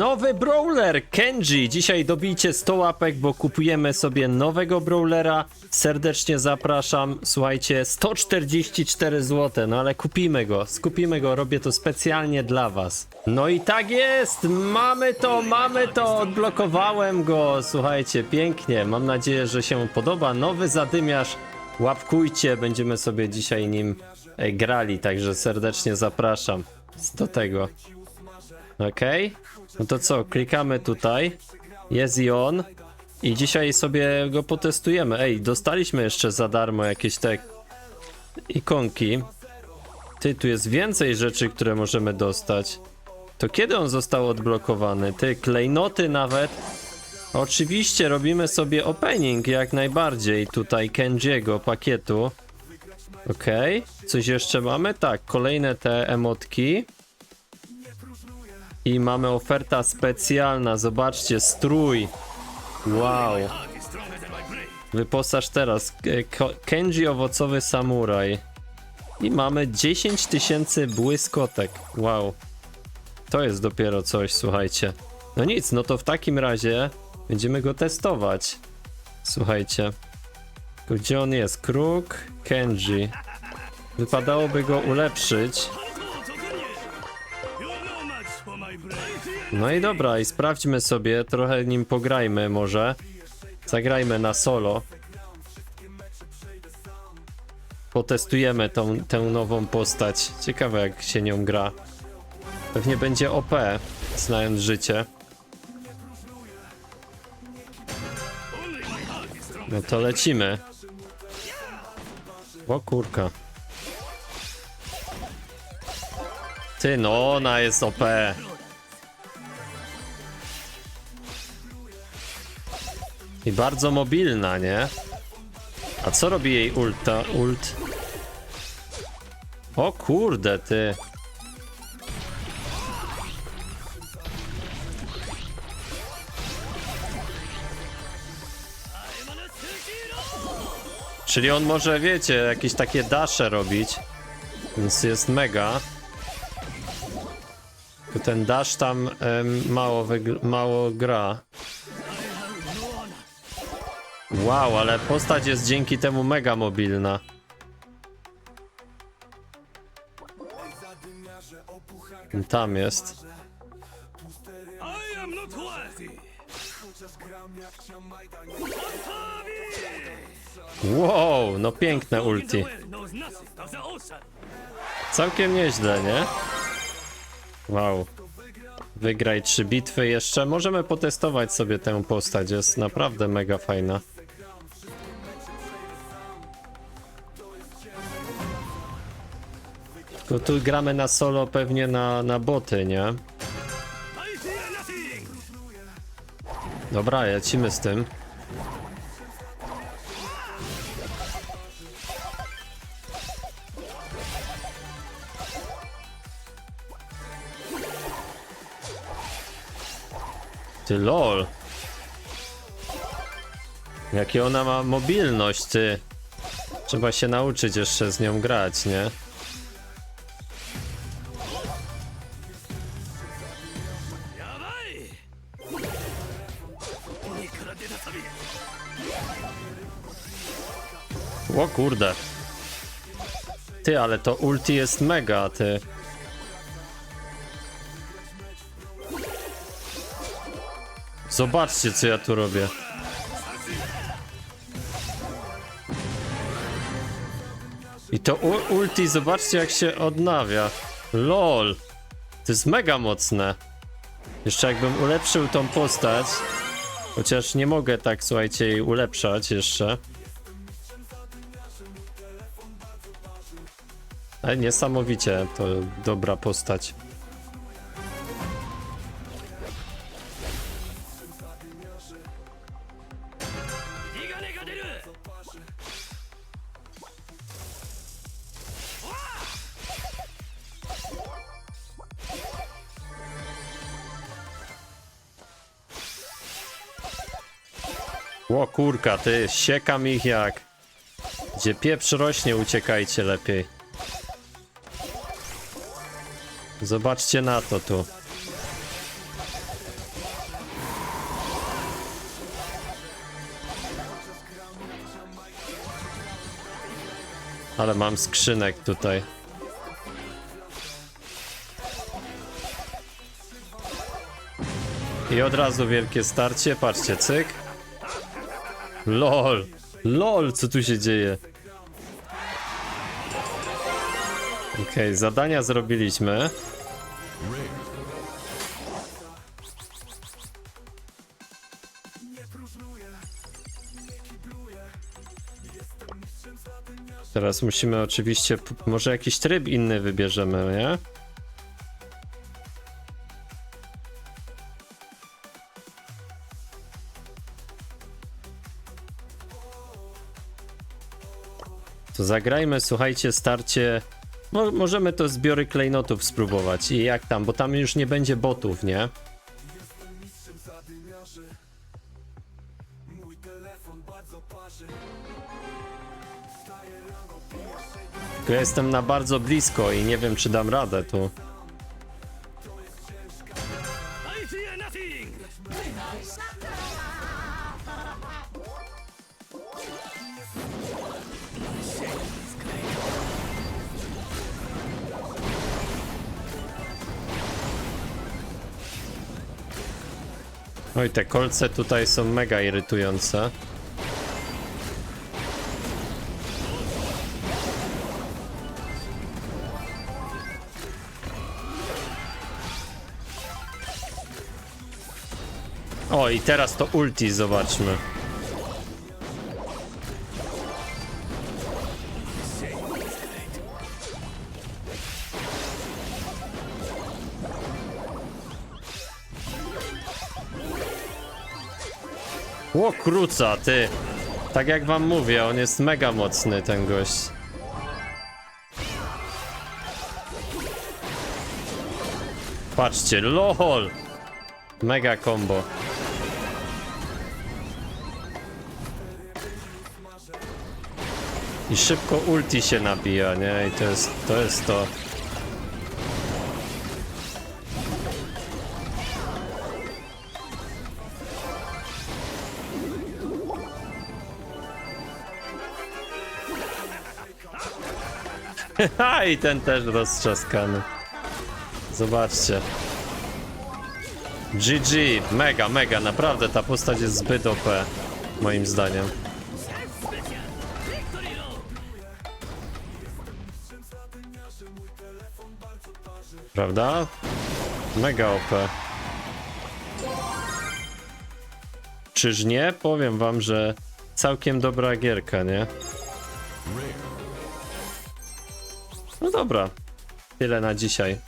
Nowy brawler Kenji. Dzisiaj dobijcie 100 łapek, bo kupujemy sobie nowego brawlera. Serdecznie zapraszam. Słuchajcie, 144 zł, no ale kupimy go. Skupimy go, robię to specjalnie dla was. No i tak jest. Mamy to, mamy to. Odblokowałem go. Słuchajcie, pięknie. Mam nadzieję, że się podoba. Nowy zadymiarz. Łapkujcie, będziemy sobie dzisiaj nim e, grali, także serdecznie zapraszam do tego. Okej. No to co, klikamy tutaj. Jest i on. I dzisiaj sobie go potestujemy. Ej, dostaliśmy jeszcze za darmo jakieś te ikonki. Ty, tu jest więcej rzeczy, które możemy dostać. To kiedy on został odblokowany? Ty, klejnoty nawet. Oczywiście robimy sobie opening jak najbardziej tutaj Kenjiego pakietu. Okej, coś jeszcze mamy? Tak, kolejne te emotki. I mamy oferta specjalna, zobaczcie, strój. Wow. Wyposaż teraz Kenji owocowy samuraj. I mamy 10 tysięcy błyskotek. Wow. To jest dopiero coś, słuchajcie. No nic, no to w takim razie będziemy go testować. Słuchajcie. Gdzie on jest? Kruk, Kenji. Wypadałoby go ulepszyć. No i dobra, i sprawdźmy sobie, trochę nim pograjmy może. Zagrajmy na solo. Potestujemy tą, tę nową postać. Ciekawe jak się nią gra. Pewnie będzie OP, znając życie. No to lecimy. O kurka. Ty, no ona jest OP. I bardzo mobilna, nie? A co robi jej ulta, ult? O kurde, ty. Czyli on może, wiecie, jakieś takie dasze robić. Więc jest mega. Ten dash tam em, mało, mało gra. Wow, ale postać jest dzięki temu mega mobilna. Tam jest. Wow, no piękne ulti. Całkiem nieźle, nie? Wow. Wygraj trzy bitwy jeszcze. Możemy potestować sobie tę postać. Jest naprawdę mega fajna. Tylko tu gramy na solo pewnie na, na boty, nie? Dobra, lecimy z tym. Ty lol. Jakie ona ma mobilność, ty. Trzeba się nauczyć jeszcze z nią grać, nie? O kurde. Ty, ale to ulti jest mega, ty. Zobaczcie, co ja tu robię. I to ulti, zobaczcie, jak się odnawia. LOL. To jest mega mocne. Jeszcze jakbym ulepszył tą postać. Chociaż nie mogę tak, słuchajcie, jej ulepszać jeszcze. Ale niesamowicie to dobra postać. Ło kurka, ty, siekam ich jak... Gdzie pieprz rośnie, uciekajcie lepiej. Zobaczcie na to tu. Ale mam skrzynek tutaj. I od razu wielkie starcie, patrzcie, cyk. LOL! LOL, co tu się dzieje? Okej, zadania zrobiliśmy. Teraz musimy oczywiście, może jakiś tryb inny wybierzemy, nie? To zagrajmy, słuchajcie, starcie. Mo możemy to zbiory klejnotów spróbować. I jak tam, bo tam już nie będzie botów, nie? Tu ja jestem na bardzo blisko i nie wiem, czy dam radę tu. Oj, te kolce tutaj są mega irytujące. O, i teraz to ulti zobaczmy. O kruca, ty. Tak jak wam mówię, on jest mega mocny, ten gość. Patrzcie, LOL! Mega combo. I szybko ulti się nabija, nie? I to jest to. Jest to. Ha, i ten też roztrzaskany. Zobaczcie. GG, mega, mega, naprawdę ta postać jest zbyt OP, moim zdaniem. Prawda? Mega OP. Czyż nie? Powiem wam, że całkiem dobra gierka, nie? No dobra. Tyle na dzisiaj.